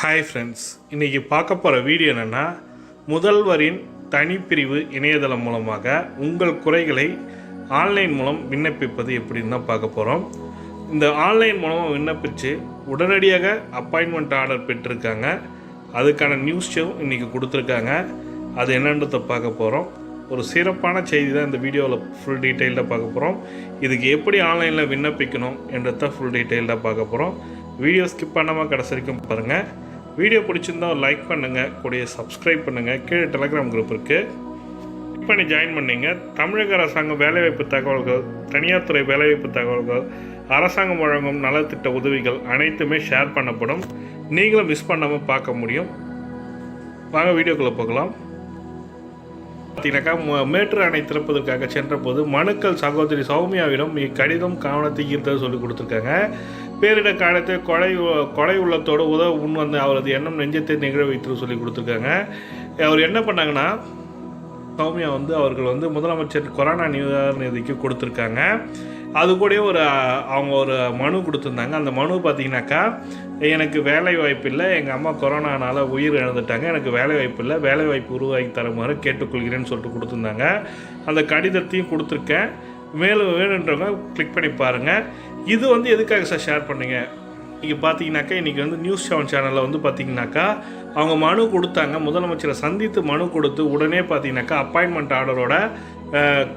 Hi friends இன்றைக்கி பார்க்க போகிற வீடியோ என்னென்னா முதல்வரின் தனிப்பிரிவு இணையதளம் மூலமாக உங்கள் குறைகளை ஆன்லைன் மூலம் விண்ணப்பிப்பது எப்படின்னு தான் பார்க்க போகிறோம் இந்த ஆன்லைன் மூலமாக விண்ணப்பித்து உடனடியாக அப்பாயின்மெண்ட் ஆர்டர் பெற்றிருக்காங்க. அதுக்கான நியூஸ் ஷோ இன்றைக்கி கொடுத்துருக்காங்க. அது என்னன்றதை பார்க்க போகிறோம் ஒரு சிறப்பான செய்தி தான் இந்த வீடியோவில் ஃபுல் டீட்டெயில்டாக பார்க்க போகிறோம் இதுக்கு எப்படி ஆன்லைனில் விண்ணப்பிக்கணும் என்றதை ஃபுல் டீட்டெயில்டாக பார்க்க போகிறோம் வீடியோ ஸ்கிப் பண்ணாமல் கடைசி வரைக்கும் பாருங்கள் வீடியோ பிடிச்சிருந்தா லைக் பண்ணுங்கள் கூடிய சப்ஸ்கிரைப் பண்ணுங்கள் கீழே டெலகிராம் குரூப் இருக்குது கிளிக் பண்ணி ஜாயின் பண்ணிங்க. தமிழக அரசாங்கம் வேலைவாய்ப்பு தகவல்கள் தனியார் துறை வேலைவாய்ப்பு தகவல்கள் அரசாங்கம் வழங்கும் நலத்திட்ட உதவிகள் அனைத்துமே ஷேர் பண்ணப்படும். நீங்களும் மிஸ் பண்ணாமல் பார்க்க முடியும். வாங்க வீடியோக்குள்ளே போகலாம். பார்த்தீங்கன்னாக்கா ம- மேட்டூர் அணை திறப்பதற்காக சென்றபோது மனுக்கள் சகோதரி சௌமியாவிடம் இக்கடிதம் கவனத்தை ஈர்த்தது சொல்லி கொடுத்துருக்காங்க. பேரிட காலத்தை கொலை கொலை உள்ளத்தோடு உதவ முன் வந்து அவரது எண்ணம் நெஞ்சத்தை நிகழ வைத்து சொல்லி கொடுத்துருக்காங்க. அவர் என்ன பண்ணாங்கன்னா சௌமியா வந்து அவர்கள் வந்து முதலமைச்சர் கொரோனா நிவாரண நிதிக்கு கொடுத்துருக்காங்க. அது கூட ஒரு அவங்க ஒரு மனு கொடுத்துருந்தாங்க. அந்த மனு பார்த்தீங்கன்னாக்கா எனக்கு வேலை வாய்ப்பு இல்லை எங்கள் அம்மா கொரோனானால் உயிர் இழந்துட்டாங்க எனக்கு வேலை வாய்ப்பு இல்லை வேலை வாய்ப்பு உருவாக்கி தருமாறு கேட்டுக்கொள்கிறேன்னு சொல்லிட்டு கொடுத்துருந்தாங்க. அந்த கடிதத்தையும் கொடுத்துருக்கேன். மேலும் வேணுன்றவங்க கிளிக் பண்ணி பாருங்கள் இது வந்து எதுக்காக சார் ஷேர் பண்ணீங்க? இங்கே பார்த்தீங்கன்னாக்கா இன்றைக்கி வந்து நியூஸ் செவன் சேனலில் வந்து பார்த்தீங்கன்னாக்கா அவங்க மனு கொடுத்தாங்க. முதலமைச்சரை சந்தித்து மனு கொடுத்து உடனே பார்த்தீங்கன்னாக்கா அப்பாயின்மெண்ட் ஆர்டரோட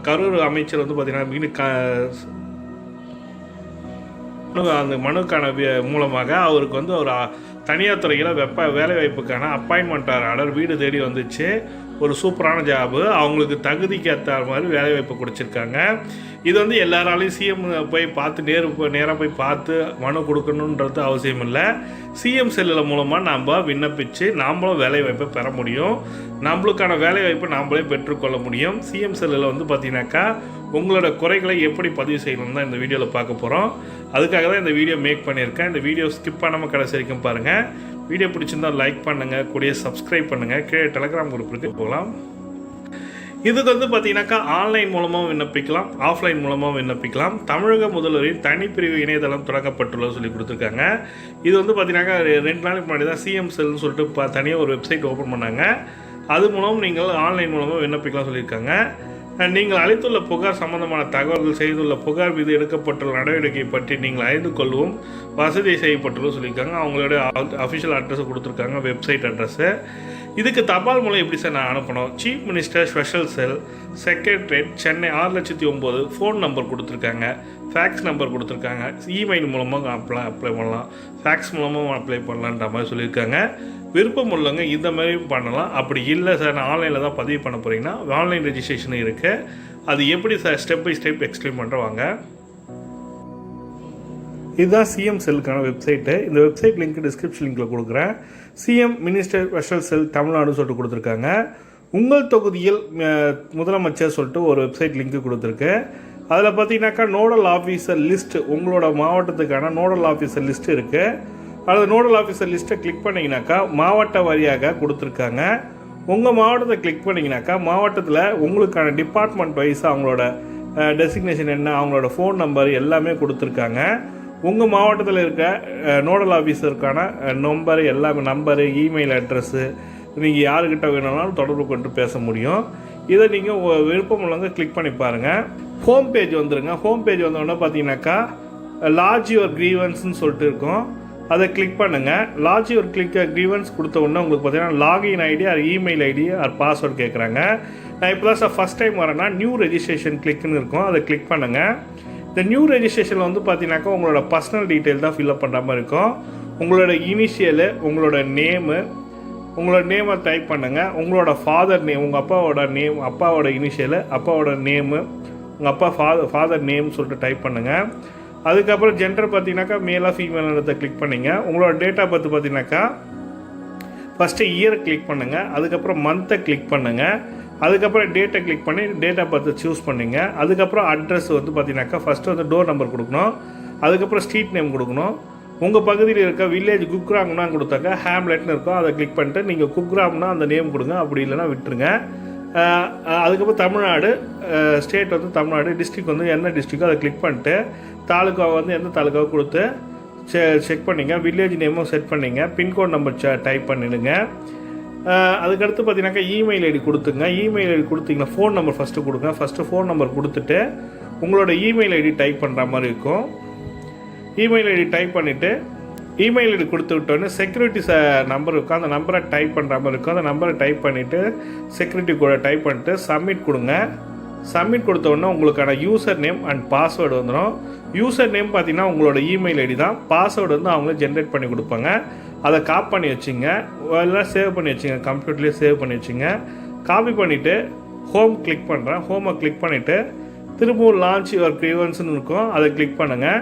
கரூர் அமைச்சர் வந்து பார்த்தீங்கன்னா அந்த மனுக்கான மூலமாக அவருக்கு வந்து ஒரு தனியார் துறையில் வெப்ப வேலைவாய்ப்புக்கான அப்பாயின்மெண்ட் ஆர்டர் வீடு தேடி வந்துச்சு. ஒரு சூப்பரான ஜாபு. அவங்களுக்கு தகுதிக்கு ஏற்ற மாதிரி வேலைவாய்ப்பு கொடுத்துருக்காங்க இது வந்து எல்லாராலையும் சிஎம் போய் பார்த்து நேரு போய் நேராக போய் பார்த்து மனு கொடுக்கணுன்றது அவசியம் இல்லை சிஎம் செல்லில் மூலமாக நாம் விண்ணப்பித்து நாம்மளும் வேலைவாய்ப்பை பெற முடியும். நம்மளுக்கான வேலைவாய்ப்பை நாம்மளே பெற்றுக்கொள்ள முடியும். சிஎம் செல்லில் வந்து பார்த்தீங்கன்னாக்கா உங்களோட குறைகளை எப்படி பதிவு செய்யணும்னு தான் இந்த வீடியோவில் பார்க்க போகிறோம் அதுக்காக தான் இந்த வீடியோ மேக் பண்ணியிருக்கேன். இந்த வீடியோ ஸ்கிப் பண்ணாமல் கடைசி வரைக்கும் பாருங்கள் வீடியோ பிடிச்சிருந்தா லைக் பண்ணுங்கள் கூடிய சப்ஸ்கிரைப் பண்ணுங்கள் கீழே டெலகிராம் குரூப்புக்கு போகலாம். இதுக்கு வந்து பார்த்தீங்கன்னாக்கா ஆன்லைன் மூலமாக விண்ணப்பிக்கலாம் ஆஃப்லைன் மூலமாக விண்ணப்பிக்கலாம். தமிழக முதல்வரின் தனிப்பிரிவு இணையதளம் தொடங்கப்பட்டுள்ளது சொல்லி கொடுத்துருக்காங்க. இது வந்து பார்த்தீங்கன்னாக்கா ரெண்டு நாளைக்கு முன்னாடி தான் சிஎம் செல்னு சொல்லிட்டு தனியாக ஒரு வெப்சைட் ஓப்பன் பண்ணாங்க. அது மூலம் நீங்கள் ஆன்லைன் மூலமாக விண்ணப்பிக்கலாம் சொல்லியிருக்காங்க. நீங்கள் அளித்துள்ள புகார் சம்பந்தமான தகவல்கள் செய்துள்ள புகார் மீது எடுக்கப்பட்டுள்ள நடவடிக்கை பற்றி நீங்கள் அறிந்து கொள்ளவும். வசதி செய்யப்பட்டுள்ளது சொல்லியிருக்காங்க. அவங்களோட அஃபிஷியல் அட்ரஸ் கொடுத்துருக்காங்க வெப்சைட் அட்ரஸை இதுக்கு தபால் மூலம் எப்படி சார் நான் அனுப்பணும்? Chief minister special cell secretariat Chennai ஆறு லட்சத்தி ஒம்பது ஃபோன் நம்பர் கொடுத்துருக்காங்க. ஃபேக்ஸ் நம்பர் கொடுத்துருக்காங்க. இமெயில் மூலமாக அப்ளை அப்ளை பண்ணலாம். ஃபேக்ஸ் மூலமாக அப்ளை பண்ணலான்ற மாதிரி சொல்லியிருக்காங்க. விருப்பம் உள்ளவங்க இந்த மாதிரி பண்ணலாம். அப்படி இல்லை சார் நான் ஆன்லைனில் தான் பதிவு பண்ண போகிறீங்கன்னா ஆன்லைன் ரெஜிஸ்ட்ரேஷன் இருக்குது அது எப்படி sir step by step explain பண்ணுறவாங்க இதுதான் சிஎம் செல்லுக்கான வெப்சைட்டு இந்த வெப்சைட் லிங்க் டிஸ்கிரிப்ஷன் லிங்க்கில் கொடுக்குறேன். சிஎம் மினிஸ்டர் ஸ்பெஷல் செல் தமிழ்நாடுன்னு சொல்லிட்டு கொடுத்துருக்காங்க. உங்கள் தொகுதியில் முதலமைச்சர் சொல்லிட்டு ஒரு வெப்சைட் லிங்க் கொடுத்துருக்கு. அதில் பார்த்தீங்கன்னாக்கா நோடல் ஆஃபீஸர் லிஸ்ட் உங்களோட மாவட்டத்துக்கான நோடல் ஆஃபீஸர் லிஸ்ட் இருக்குது அதில் நோடல் ஆஃபீஸர் லிஸ்ட்டை கிளிக் பண்ணிங்கனாக்கா மாவட்ட வாரியாக கொடுத்துருக்காங்க. உங்கள் மாவட்டத்தை கிளிக் பண்ணிங்கனாக்கா மாவட்டத்தில் உங்களுக்கான டிபார்ட்மெண்ட் வைஸ் அவங்களோட டெசிக்னேஷன் என்ன அவங்களோட ஃபோன் நம்பர் எல்லாமே கொடுத்துருக்காங்க. உங்கள் மாவட்டத்தில் இருக்க நோடல் ஆஃபீஸருக்கான நம்பர் எல்லாமே நம்பரு இமெயில் அட்ரஸ்ஸு நீங்கள் யாருக்கிட்ட வேணும்னாலும் தொடர்பு கொண்டு பேச முடியும். இதை நீங்கள் விருப்பம் உள்ளவங்க கிளிக் பண்ணி பாருங்கள் ஹோம் பேஜ் வந்துடுங்க ஹோம் பேஜ் வந்தோடனே பார்த்தீங்கன்னாக்கா லார்ஜ் யுவர் க்ரீவன்ஸ்னு சொல்லிட்டு இருக்கும். அதை கிளிக் பண்ணுங்கள் லார்ஜ் யுவர் கிளிக் க்ரீவன்ஸ் கொடுத்த உடனே உங்களுக்கு பார்த்தீங்கன்னா login ID or email ID or password கேட்குறாங்க நான் இப்போ தான் சார் ஃபஸ்ட் டைம் வரேன்னா நியூ ரெஜிஸ்ட்ரேஷன் கிளிக்னு இருக்கும். அதை கிளிக் பண்ணுங்கள் இந்த நியூ ரெஜிஸ்ட்ரேஷனில் வந்து பார்த்தீங்கன்னாக்கா உங்களோட பர்சனல் டீட்டெயில் தான் ஃபில்அப் பண்ணுற மாதிரி இருக்கும். உங்களோட இனிஷியலு உங்களோட நேமு உங்களோட நேமை டைப் பண்ணுங்கள் உங்களோட ஃபாதர் நேம் உங்கள் அப்பாவோட நேம் அப்பாவோட இனிஷியலு அப்பாவோட நேமு உங்கள் அப்பா ஃபாதர் ஃபாதர் நேம் சொல்லிட்டு டைப் பண்ணுங்கள் அதுக்கப்புறம் ஜெண்டர் பார்த்தீங்கன்னாக்கா மேலாக ஃபீமேல்ன்றதை கிளிக் பண்ணிங்க. உங்களோட டேட் ஆஃப் பர்த் பார்த்தீங்கன்னாக்கா ஃபஸ்ட்டு இயரை கிளிக் பண்ணுங்கள் அதுக்கப்புறம் மந்த்தை கிளிக் பண்ணுங்கள் அதுக்கப்புறம் டேட்டை கிளிக் பண்ணி டேட் ஆஃப் பர்த்தை சூஸ் பண்ணுங்க. அதுக்கப்புறம் அட்ரஸ் வந்து பார்த்தீங்கன்னாக்கா ஃபஸ்ட்டு வந்து டோர் நம்பர் கொடுக்கணும். அதுக்கப்புறம் ஸ்ட்ரீட் நேம் கொடுக்கணும். உங்கள் பகுதியில் இருக்க வில்லேஜ் குக்ராம்னா கொடுத்தாக்க ஹேம்லெட்னு இருக்கும். அதை கிளிக் பண்ணிட்டு நீங்கள் குக்ராம்னா அந்த நேம் கொடுங்க. அப்படி இல்லைனா விட்டுருங்க. அதுக்கப்புறம் தமிழ்நாடு ஸ்டேட் வந்து தமிழ்நாடு டிஸ்ட்ரிக் வந்து என்ன டிஸ்ட்ரிக்கோ அதை கிளிக் பண்ணிட்டு தாலுக்கா வந்து எந்த தாலுக்காவை கொடுத்து செ செக் பண்ணிங்க. வில்லேஜ் நேமும் செட் பண்ணிங்க. பின்கோட் நம்பர் டைப் பண்ணிடுங்க. அதுக்கடுத்து பார்த்தீங்கன்னாக்கா இமெயில் ஐடி கொடுத்துங்க. இமெயில் ஐடி கொடுத்தீங்கன்னா ஃபோன் நம்பர் ஃபஸ்ட்டு கொடுங்க. ஃபஸ்ட்டு ஃபோன் நம்பர் கொடுத்துட்டு உங்களோட இமெயில் ஐடி டைப் பண்ணுற மாதிரி இருக்கும். இமெயில் ஐடி டைப் பண்ணிவிட்டு இமெயில் ஐடி கொடுத்து விட்டோன்னே செக்யூரிட்டி ச நம்பர் இருக்கும். அந்த நம்பரை டைப் பண்ணுற மாதிரி இருக்கும். அந்த நம்பரை டைப் பண்ணிவிட்டு செக்யூரிட்டி கூட டைப் பண்ணிட்டு சப்மிட் கொடுங்க. சப்மிட் கொடுத்தோடனே உங்களுக்கான யூசர் நேம் அண்ட் பாஸ்வேர்டு வந்துடும் யூசர் நேம் பார்த்தீங்கன்னா உங்களோட இமெயில் ஐடி தான். பாஸ்வேர்டு வந்து அவங்களே ஜென்ரேட் பண்ணி கொடுப்பாங்க. அதை காப் பண்ணி வச்சுங்க. எல்லாம் சேவ் பண்ணி வச்சுங்க. கம்ப்யூட்டர்லேயே சேவ் பண்ணி வச்சுங்க. காப்பி பண்ணிவிட்டு ஹோம் கிளிக் பண்ணுறேன் ஹோமை கிளிக் பண்ணிவிட்டு திரும்பவும் லான்ச் யுவர் க்ரீவன்ஸ்னு இருக்கும். அதை கிளிக் பண்ணுங்கள்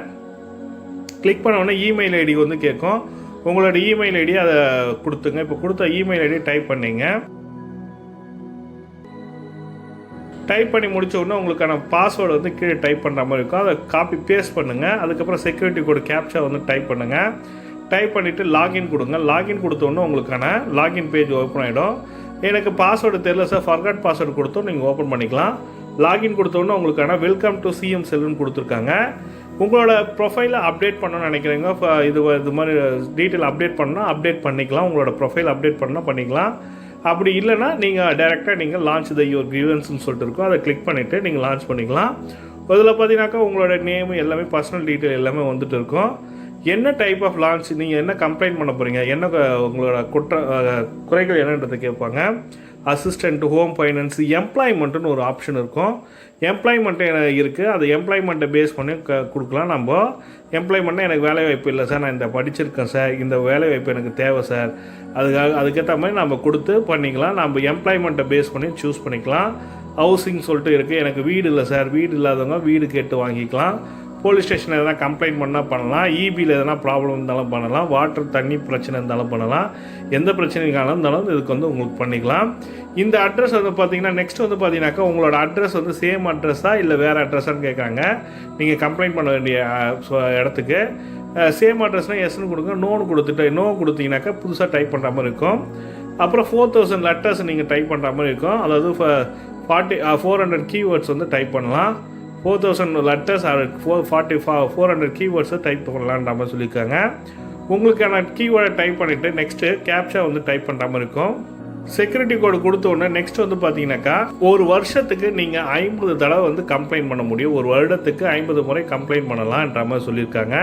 கிளிக் பண்ண உடனே இமெயில் ஐடி வந்து கேட்கும். உங்களோட இமெயில் ஐடி அதை கொடுத்துங்க. இப்போ கொடுத்த இமெயில் ஐடி டைப் பண்ணிங்க. டைப் பண்ணி முடிச்ச உடனே உங்களுக்கான பாஸ்வேர்டு வந்து கீழே டைப் பண்ணுற மாதிரி இருக்கும். அதை காப்பி பேஸ்ட் பண்ணுங்கள் அதுக்கப்புறம் செக்யூரிட்டி கோடு கேப்சா வந்து டைப் பண்ணுங்கள் டைப் பண்ணிவிட்டு லாகின் கொடுங்க. லாகின் கொடுத்த உங்களுக்கான லாகின் பேஜ் ஓப்பன் ஆகிடும் எனக்கு பாஸ்வேர்டு தெரியல சார் ஃபர்காட் பாஸ்வேர்டு கொடுத்தோம். நீங்கள் ஓப்பன் பண்ணிக்கலாம். லாகின் கொடுத்த உங்களுக்கான வெல்கம் டு சிஎம் செல்லுன்னு கொடுத்துருக்காங்க. உங்களோட ப்ரொஃபைலை அப்டேட் பண்ணணும்னு நினைக்கிறீங்க. இது இது மாதிரி டீட்டெயில் அப்டேட் பண்ணால் அப்டேட் பண்ணிக்கலாம். உங்களோட ப்ரொஃபைல் அப்டேட் பண்ணால் பண்ணிக்கலாம். அப்படி இல்லைன்னா நீங்கள் டைரெக்டாக நீங்கள் லான்ச் த யுவர் கிரீவன்ஸ்னு சொல்லிட்டு இருக்கும். அதை கிளிக் பண்ணிவிட்டு நீங்கள் லான்ச் பண்ணிக்கலாம். அதில் பார்த்தீங்கன்னாக்கா உங்களோட நேம் எல்லாமே பர்சனல் டீட்டெயில் எல்லாமே வந்துட்டு இருக்கும். என்ன டைப் ஆஃப் லான்ச் நீங்கள் என்ன கம்ப்ளைண்ட் பண்ண போகிறீங்க என்ன உங்களோட குற்ற குறைகள் என்னன்றதை கேட்பாங்க. அசிஸ்டண்ட் ஹோம் ஃபைனான்ஸ் எம்ப்ளாய்மெண்ட்டுன்னு ஒரு ஆப்ஷன் இருக்கும். எம்ப்ளாய்மெண்ட்டு இருக்குது அது எம்ப்ளாய்மெண்ட்டை பேஸ் பண்ணி க கொடுக்கலாம் நம்ம. எம்ப்ளாய்மெண்ட்னா எனக்கு வேலை வாய்ப்பு இல்லை சார். நான் இந்த படிச்சிருக்கேன் சார். இந்த வேலை வாய்ப்பு எனக்கு தேவை சார். அதுக்காக அதுக்கேற்ற மாதிரி நம்ம கொடுத்து பண்ணிக்கலாம். நம்ம எம்ப்ளாய்மெண்ட்டை பேஸ் பண்ணி சூஸ் பண்ணிக்கலாம். ஹவுசிங் சொல்லிட்டு இருக்குது எனக்கு வீடு இல்லை சார். வீடு இல்லாதவங்க வீடு கேட்டு வாங்கிக்கலாம். போலீஸ் ஸ்டேஷனில் எதனா கம்ப்ளைண்ட் பண்ணால் பண்ணலாம். இபியில் எதனா ப்ராப்ளம் இருந்தாலும் பண்ணலாம். வாட்டர் தண்ணி பிரச்சனை இருந்தாலும் பண்ணலாம். எந்த பிரச்சனைக்காலும் இருந்தாலும் இதுக்கு வந்து உங்களுக்கு பண்ணிக்கலாம். இந்த அட்ரஸ் வந்து பார்த்தீங்கன்னா நெக்ஸ்ட் வந்து பார்த்தீங்கன்னாக்கா உங்களோட அட்ரஸ் வந்து சேம் அட்ரஸா இல்லை வேறு அட்ரஸான்னு கேட்குறாங்க நீங்கள் கம்ப்ளைண்ட் பண்ண வேண்டிய இடத்துக்கு. சேம் அட்ரஸ்னால் எஸ்ன்னு கொடுங்க. நோன்னு கொடுத்துட்டு நோ கொடுத்தீங்கன்னாக்கா புதுசாக டைப் பண்ணுற மாதிரி இருக்கும். அப்புறம் ஃபோர் தௌசண்ட் லெட்டர்ஸ் நீங்கள் டைப் பண்ணுற மாதிரி இருக்கும். அதாவது ஃபார்ட்டி ஃபோர் ஹண்ட்ரட் கீவேர்ட்ஸ் வந்து டைப் பண்ணலாம். Four thousand letters or four forty four hundred கீவேர்ட்ஸை type பண்ணலான்ற மாதிரி சொல்லியிருக்காங்க. உங்களுக்கான கீவேர்டை டைப் பண்ணிவிட்டு நெக்ஸ்ட்டு கேப்ஷா வந்து டைப் பண்ணுற மாதிரி இருக்கும். செக்யூரிட்டி கோடு கொடுத்த உடனே நெக்ஸ்ட் வந்து பார்த்தீங்கன்னாக்கா ஒரு வருஷத்துக்கு நீங்கள் ஐம்பது தடவை வந்து கம்ப்ளைண்ட் பண்ண முடியும். ஒரு வருடத்துக்கு ஐம்பது முறை கம்ப்ளைண்ட் பண்ணலாம்ன்ற மாதிரி சொல்லியிருக்காங்க.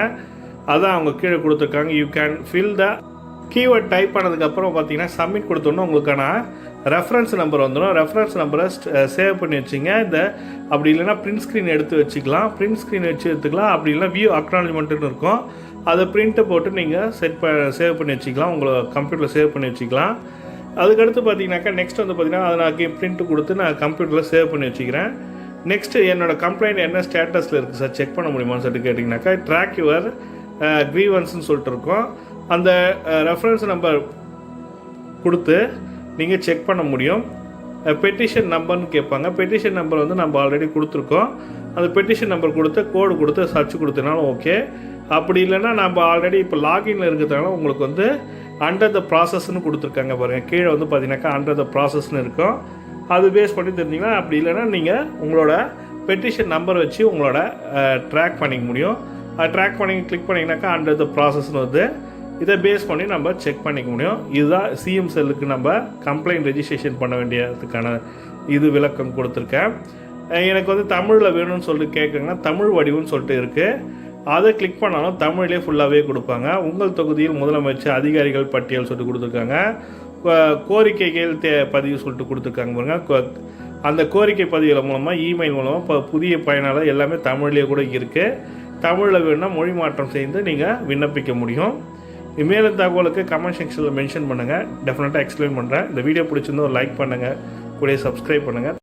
அதான் அவங்க கீழே கொடுத்துருக்காங்க. You can fill the keyword type பண்ணதுக்கப்புறம் பார்த்தீங்கன்னா சப்மிட் கொடுத்தோன்னே உங்களுக்கான ரெஃபரன்ஸ் நம்பர் வந்துடும் ரெஃபரன்ஸ் நம்பரை சேவ் பண்ணி வச்சுங்க. இந்த அப்படி இல்லைன்னா பிரிண்ட் ஸ்க்ரீன் எடுத்து வச்சுக்கலாம். பிரிண்ட் ஸ்க்ரீன் வச்சு எடுத்துக்கலாம். அப்படி இல்லைனா வியூ அக்னாலஜ்மெண்ட்டுன்னு இருக்கும். அதை பிரிண்ட்டை போட்டு நீங்கள் செட் ப சேவ் பண்ணி வச்சுக்கலாம். உங்களை கம்ப்யூட்டரில் சேவ் பண்ணி வச்சுக்கலாம். அதுக்கடுத்து பார்த்தீங்கன்னாக்கா நெக்ஸ்ட் வந்து பார்த்தீங்கன்னா அதை நான் பிரிண்ட் கொடுத்து நான் கம்ப்யூட்டரில் சேவ் பண்ணி வச்சுக்கிறேன். நெக்ஸ்ட்டு என்னோடய கம்ப்ளைண்ட் என்ன ஸ்டேட்டஸில் இருக்குது சார் செக் பண்ண முடியுமான்னு சொல்லிட்டு கேட்டிங்கனாக்கா ட்ராக் யுவர் க்ரீவன்ஸ்னு சொல்லிட்டு இருக்கோம். அந்த ரெஃபரன்ஸ் நம்பர் கொடுத்து நீங்கள் செக் பண்ண முடியும். பெட்டிஷன் நம்பர்னு கேட்பாங்க. பெட்டிஷன் நம்பர் வந்து நம்ம ஆல்ரெடி கொடுத்துருக்கோம். அந்த பெட்டிஷன் நம்பர் கொடுத்து கோடு கொடுத்து சர்ச் கொடுத்தனாலும் ஓகே அப்படி இல்லைன்னா நம்ம ஆல்ரெடி இப்போ லாகின்ல இருக்கிறதுனால உங்களுக்கு வந்து அண்டர் த ப்ராசஸ்ன்னு கொடுத்துருக்காங்க பாருங்கள் கீழே வந்து பார்த்தீங்கன்னாக்கா அண்டர் த ப்ராசஸ்னு இருக்கும். அது பேஸ் பண்ணி தெரிஞ்சிங்கன்னா அப்படி இல்லைன்னா நீங்கள் உங்களோட பெட்டிஷன் நம்பர் வச்சு உங்களோட ட்ராக் பண்ணிக்க முடியும். அதை ட்ராக் பண்ணி கிளிக் பண்ணிங்கனாக்கா அண்டர் த ப்ராசஸ்னு வந்து இதை பேஸ் பண்ணி நம்ம செக் பண்ணிக்க முடியும். இதுதான் சிஎம் செல்லுக்கு நம்ம கம்ப்ளைண்ட் ரெஜிஸ்ட்ரேஷன் பண்ண வேண்டியதுக்கான இது விளக்கம் கொடுத்துருக்கேன். எனக்கு வந்து தமிழில் வேணும்னு சொல்லிட்டு கேட்குங்கன்னா தமிழ் வடிவம்னு சொல்லிட்டு இருக்குது அதை கிளிக் பண்ணாலும் தமிழ்லேயே ஃபுல்லாகவே கொடுப்பாங்க. உங்கள் தொகுதியில் முதலமைச்சர் அதிகாரிகள் பட்டியல் சொல்லிட்டு கொடுத்துருக்காங்க. கோரிக்கைகள் தே பதிவு சொல்லிட்டு கொடுத்துருக்காங்க பாருங்க. கோ- அந்த கோரிக்கை பதிவுகள் மூலமாக இமெயில் மூலமாக இப்போ புதிய பயனாளர் எல்லாமே தமிழ்லேயே கூட இருக்குது தமிழில் வேணும்னா மொழி மாற்றம் செய்து நீங்கள் விண்ணப்பிக்க முடியும். மேலும் தகவலுக்கு கமெண்ட் செக்ஷனில் மென்ஷன் பண்ணுங்கள் டெஃபினட்டாக எக்ஸ்பிளைன் பண்ணுறேன் இந்த வீடியோ பிடிச்சிருந்தோம் லைக் பண்ணுங்கள் கூட சப்ஸ்கிரைப் பண்ணுங்கள்